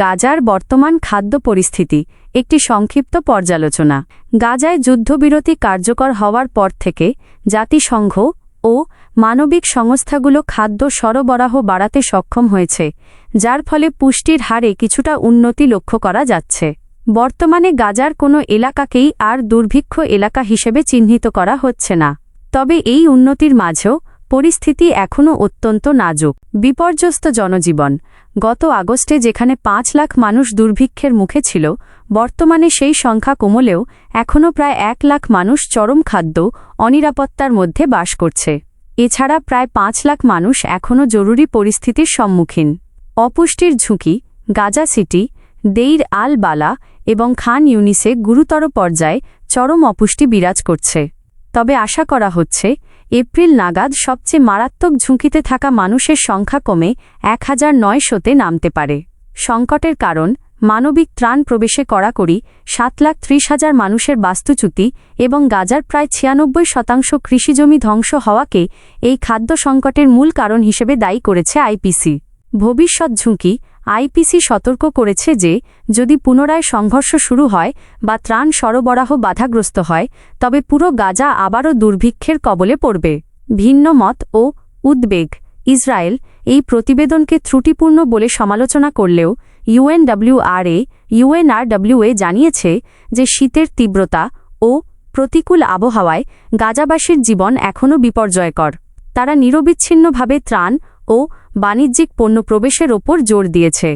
গাজার বর্তমান খাদ্য পরিস্থিতি, একটি সংক্ষিপ্ত পর্যালোচনা। গাজায় যুদ্ধবিরতি কার্যকর হওয়ার পর থেকে জাতিসংঘ ও মানবিক সংস্থাগুলো খাদ্য সরবরাহ বাড়াতে সক্ষম হয়েছে, যার ফলে পুষ্টির হারে কিছুটা উন্নতি লক্ষ্য করা যাচ্ছে। বর্তমানে গাজার কোনো এলাকাকেই আর দুর্ভিক্ষ এলাকা হিসেবে চিহ্নিত করা হচ্ছে না। তবে এই উন্নতির মাঝেও পরিস্থিতি এখনও অত্যন্ত নাজুক। বিপর্যস্ত জনজীবন। গত আগস্টে যেখানে পাঁচ লাখ মানুষ দুর্ভিক্ষের মুখে ছিল, বর্তমানে সেই সংখ্যা কমলেও এখনও প্রায় এক লাখ মানুষ চরম খাদ্য, অনিরাপত্তার মধ্যে বাস করছে। এছাড়া প্রায় পাঁচ লাখ মানুষ এখনও জরুরি পরিস্থিতির সম্মুখীন। অপুষ্টির ঝুঁকি, গাজা সিটি, দেইর আল বালা এবং খান ইউনিসে গুরুতর পর্যায়ে চরম অপুষ্টি বিরাজ করছে। তবে আশা করা হচ্ছে এপ্রিল নাগাদ সবচেয়ে মারাত্মক ঝুঁকিতে থাকা মানুষের সংখ্যা কমে এক হাজার নয়শোতে নামতে পারে। সংকটের কারণ, মানবিক ত্রাণ প্রবেশে কড়াকড়ি, সাত লাখ ত্রিশ হাজার মানুষের বাস্তুচ্যুতি এবং গাজার প্রায় ছিয়ানব্বই শতাংশ কৃষিজমি ধ্বংস হওয়াকে এই খাদ্য সংকটের মূল কারণ হিসেবে দায়ী করেছে আইপিসি। ভবিষ্যৎ ঝুঁকি আইপিসি সতর্ক করেছে যে, যদি পুনরায় সংঘর্ষ শুরু হয় বা ত্রাণ সরবরাহ বাধাগ্রস্ত হয়, তবে পুরো গাজা আবারও দুর্ভিক্ষের কবলে পড়বে। ভিন্ন মত ও উদ্বেগ। ইসরায়েল এই প্রতিবেদনকে ত্রুটিপূর্ণ বলে সমালোচনা করলেও ইউএনডব্লিউআরএ, ইউএনআরডব্লিউএ জানিয়েছে যে শীতের তীব্রতা ও প্রতিকূল আবহাওয়ায় গাজাবাসীর জীবন এখনও বিপর্যয়কর। তারা নিরবিচ্ছিন্নভাবে ত্রাণ ও বাণিজ্যিক পণ্য প্রবেশের ওপর জোর দিয়েছে।